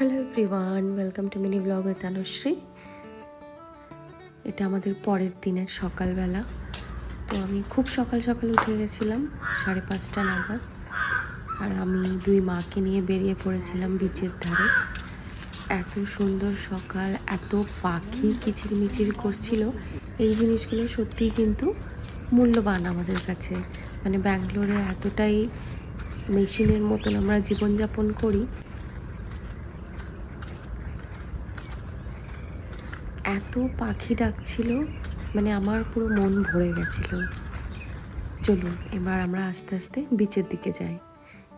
Hello everyone welcome to mini blog Anushree এটা আমাদের পরের দিনের সকালবেলা। তো আমি খুব সকাল সকাল উঠে গেছিলাম, সাড়ে পাঁচটা নাগাদ। আর আমি দুই মাকে নিয়ে বেরিয়ে পড়েছিলাম বিচের ধারে। এত সুন্দর সকাল, এত পাখি কিচিরমিচির করছিল। এই জিনিসগুলো সত্যিই কিন্তু মূল্যবান আমাদের কাছে। মানে ব্যাঙ্গালোরে এতটাই মেশিনের মতন আমরা জীবনযাপন করি এত পাখি ডাকছিল মানে আমার পুরো মন ভরে গেছিল। চলুন, এবার আমরা আস্তে আস্তে বিচের দিকে যাই।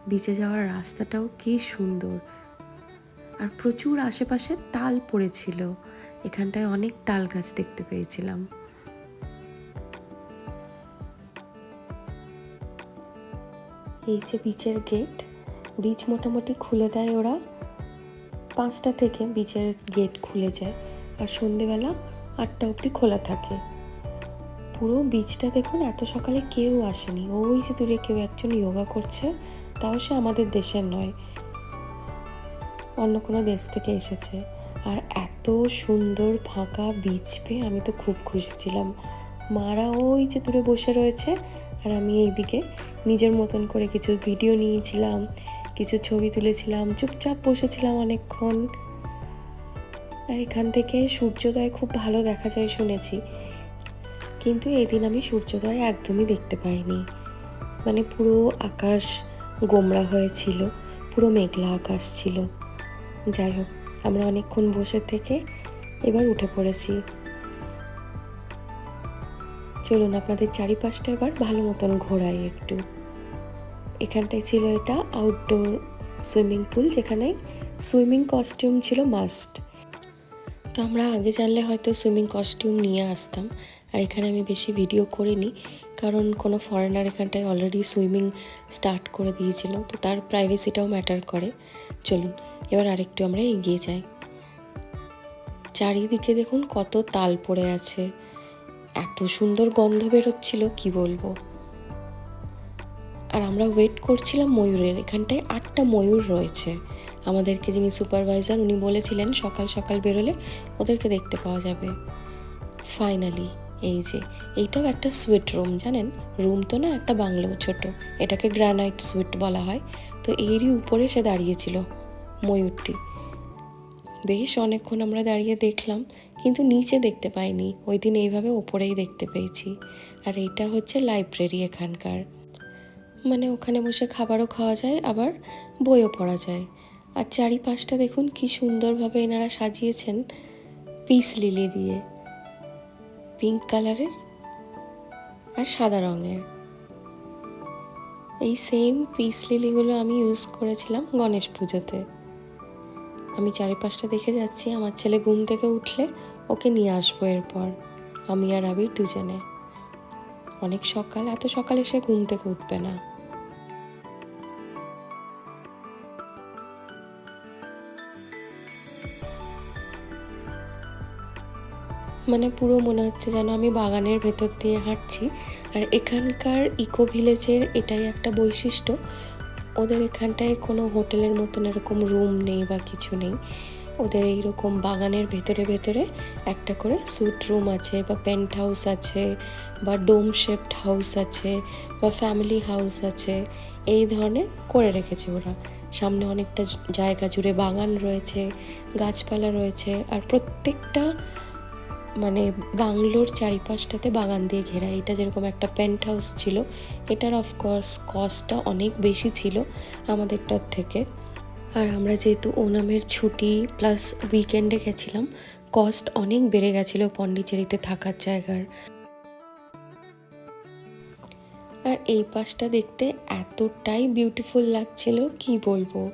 বিচে যাওয়ার রাস্তাটাও কি সুন্দর। আর প্রচুর আশেপাশে তাল পড়েছিল। এখানটায় অনেক তাল গাছ দেখতে পেয়েছিলাম। এই যে বিচের গেট বিচ মোটামুটি খুলে দেয় ওরা। পাঁচটা থেকে বিচের গেট খুলে যায়। আর সন্ধেবেলা আটটা অবধি খোলা থাকে। পুরো বিচটা দেখুন, এত সকালে কেউ আসেনি। ওই যে দূরে কেউ একজন যোগা করছে, তাও সে আমাদের দেশের নয়। অন্য কোনো দেশ থেকে এসেছে। আর এত সুন্দর ফাঁকা বিচ পেয়ে আমি তো খুব খুশি ছিলাম। মারা ওই যে দূরে বসে রয়েছে, আর আমি এইদিকে নিজের মতন করে কিছু ভিডিও নিয়েছিলাম, কিছু ছবি তুলেছিলাম, চুপচাপ বসেছিলাম অনেকক্ষণ। আর এখান থেকে সূর্যোদয় খুব ভালো দেখা যায় শুনেছি। কিন্তু এদিন আমি সূর্যোদয় একদমই দেখতে পাইনি। মানে পুরো আকাশ গোমরা হয়েছিল, পুরো মেঘলা আকাশ ছিল। যাই হোক, আমরা অনেকক্ষণ বসে থেকে এবার উঠে পড়েছি। চলুন আপনাদের চারিপাশটা এবার ভালো মতন ঘোরাই একটু। এখানটায় ছিল এটা আউটডোর সুইমিং পুল যেখানে সুইমিং কস্টিউম ছিল মাস্ট তো আমরা আগে জানলে হয়তো সুইমিং কস্টিউম নিয়ে আসতাম, আর এখানে আমি বেশি ভিডিও করিনি, কারণ কোনো ফরেনার এখানটায় অলরেডি সুইমিং স্টার্ট করে দিয়েছিল, তো তার প্রাইভেসিটাও ম্যাটার করে। চলুন, এবার আরেকটু আমরা এগিয়ে যাই। চারিদিকে দেখুন কত তাল পড়ে আছে, এত সুন্দর গন্ধ বেরোচ্ছিল, কি বলব? আর আমরা ওয়েট করছিলাম ময়ূরের। এখানটায় আটটা ময়ূর রয়েছে। আমাদেরকে যিনি সুপারভাইজার উনি বলেছিলেন সকাল সকাল বেরোলে ওদেরকে দেখতে পাওয়া যাবে। ফাইনালি এই যে, এইটাও একটা সুইট রুম জানেন? রুম তো না, একটা বাংলো ছোট। এটাকে গ্রানাইট সুইট বলা হয়। তো এরই উপরে সে দাঁড়িয়েছিল ময়ূরটি। বেশ অনেকক্ষণ আমরা দাঁড়িয়ে দেখলাম, কিন্তু নিচে দেখতে পাইনি। ওই দিন এইভাবে ওপরেই দেখতে পেয়েছি। আর এইটা হচ্ছে লাইব্রেরি এখানকার। মানে ওখানে বসে খাবারও খাওয়া যায়, আবার বইও পড়া যায়। আর চারিপাশটা দেখুন কি সুন্দরভাবে এনারা সাজিয়েছেন পিস লিলি দিয়ে। পিঙ্ক কালারের আর সাদা রঙের। এই সেম পিস লিলিগুলো আমি ইউজ করেছিলাম গণেশ পুজোতে। আমি চারিপাশটা দেখে যাচ্ছি, আমার ছেলে ঘুম থেকে উঠলে ওকে নিয়ে আসব এরপর, আমি আর আবির দুজনে। অনেক সকাল, এত সকালে সে ঘুম থেকে উঠবে না। মানে পুরো মনে হচ্ছে যেন আমি বাগানের ভেতর দিয়ে হাঁটছি। আর এখানকার ইকো ভিলেজের এটাই একটা বৈশিষ্ট্য। ওদের এখানটায় কোনো হোটেলের মতন এরকম রুম নেই বা কিছু নেই। ওদের এইরকম বাগানের ভেতরে ভেতরে একটা করে স্যুট রুম আছে বা পেন্ট হাউস আছে বা ডোম শেপড হাউস আছে বা ফ্যামিলি হাউস আছে। এই ধরনের করে রেখেছে ওরা। সামনে অনেকটা জায়গা জুড়ে বাগান রয়েছে, গাছপালা রয়েছে আর প্রত্যেকটা মানে বাংলোর চারিপাশটাতে বাগান দিয়ে ঘেরা। এটা যেরকম একটা পেন্ট হাউস ছিল, এটার অফকোর্স কস্টটা অনেক বেশি ছিল আমাদেরটার থেকে। আর আমরা যেহেতু ওনামের ছুটি প্লাস উইকেন্ডে গেছিলাম কস্ট অনেক বেড়ে গেছিল পন্ডিচেরিতে থাকার জায়গার। আর এই পাশটা দেখতে এতটাই বিউটিফুল লাগছিল, কি বলব?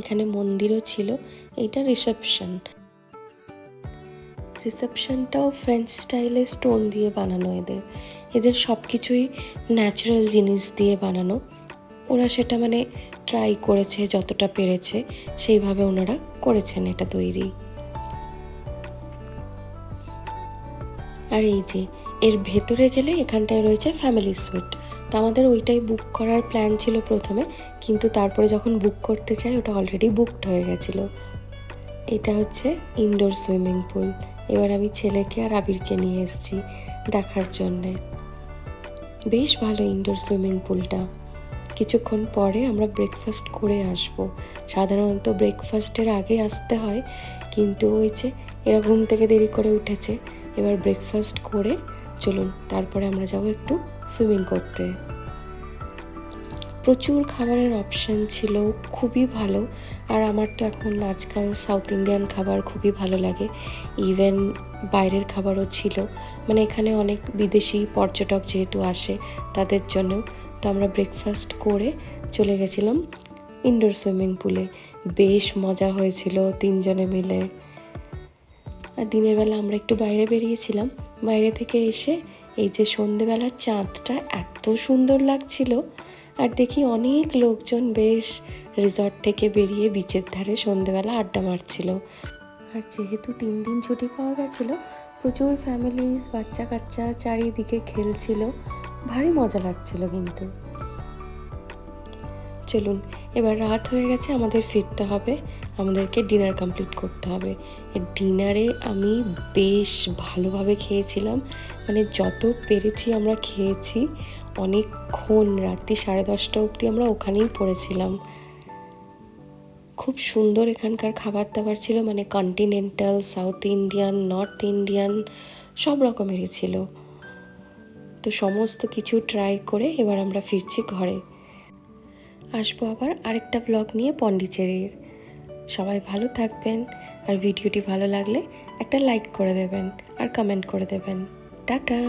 এখানে মন্দিরও ছিল এইটা রিসেপশন রিসেপশনটাও ফ্রেঞ্চ স্টাইলে স্টোন দিয়ে বানানো এদের। এদের সব কিছুই ন্যাচারাল জিনিস দিয়ে বানানো। ওরা সেটা মানে ট্রাই করেছে যতটা পেরেছে, সেইভাবে ওনারা করেছেন এটা তৈরি। আর এই যে, এর ভেতরে গেলে এখানটায় রয়েছে ফ্যামিলি সুইট তো আমাদের ওইটাই বুক করার প্ল্যান ছিল প্রথমে, কিন্তু তারপরে যখন বুক করতে চাই, ওটা অলরেডি বুকড হয়ে গেছিল। এটা হচ্ছে ইনডোর সুইমিং পুল এবার আমি ছেলেকে আর আবিরকে নিয়ে এসেছি দেখার জন্যে। বেশ ভালো ইনডোর সুইমিং পুলটা কিছুক্ষণ পরে আমরা ব্রেকফাস্ট করে আসব। সাধারণত ব্রেকফাস্টের আগে আসতে হয়, কিন্তু ওই যে এরা ঘুম থেকে দেরি করে উঠেছে, এবার ব্রেকফাস্ট করে চলুন, তারপরে আমরা যাব একটু সুইমিং করতে। প্রচুর খাবারের অপশান ছিল, খুবই ভালো। আর আমার তো এখন আজকাল সাউথ ইন্ডিয়ান খাবার খুবই ভালো লাগে। ইভেন বাইরের খাবারও ছিল। মানে এখানে অনেক বিদেশি পর্যটক যেহেতু আসে তাদের জন্য। তো আমরা ব্রেকফাস্ট করে চলে গেছিলাম ইনডোর সুইমিং পুলে বেশ মজা হয়েছিল তিনজনে মিলে। আর দিনের বেলা আমরা একটু বাইরে বেরিয়েছিলাম। বাইরে থেকে এসে এই যে সন্ধেবেলার চাঁদটা এত সুন্দর লাগছিল আর দেখি অনেক লোকজন বেশ রিসর্ট থেকে বেরিয়ে বিচের ধারে সন্ধেবেলা আড্ডা মারছিল। আর যেহেতু তিন দিন ছুটি পাওয়া গেছিল, প্রচুর ফ্যামিলিজ বাচ্চা কাচ্চা চারিদিকে খেলছিল, ভারী মজা লাগছিল কিন্তু। চলুন, এবার রাত হয়ে গেছে, আমাদের ফিরতে হবে। আমাদেরকে ডিনার কমপ্লিট করতে হবে। ডিনারে আমি বেশ ভালোভাবে খেয়েছিলাম। মানে যত পেরেছি আমরা খেয়েছি। অনেকক্ষণ, রাত্রি সাড়ে দশটা অবধি আমরা ওখানেই পড়েছিলাম। খুব সুন্দর এখানকার খাবার দাবার ছিল। মানে continental south Indian north Indian সব রকমেরই ছিল। তো সমস্ত কিছু ট্রাই করে এবার আমরা ফিরছি ঘরে। আসব আবার আরেকটা ব্লগ নিয়ে পন্ডিচেরির। সবাই ভালো থাকবেন আর ভিডিওটি ভালো লাগলে একটা লাইক করে দেবেন আর কমেন্ট করে দেবেন। টাটা!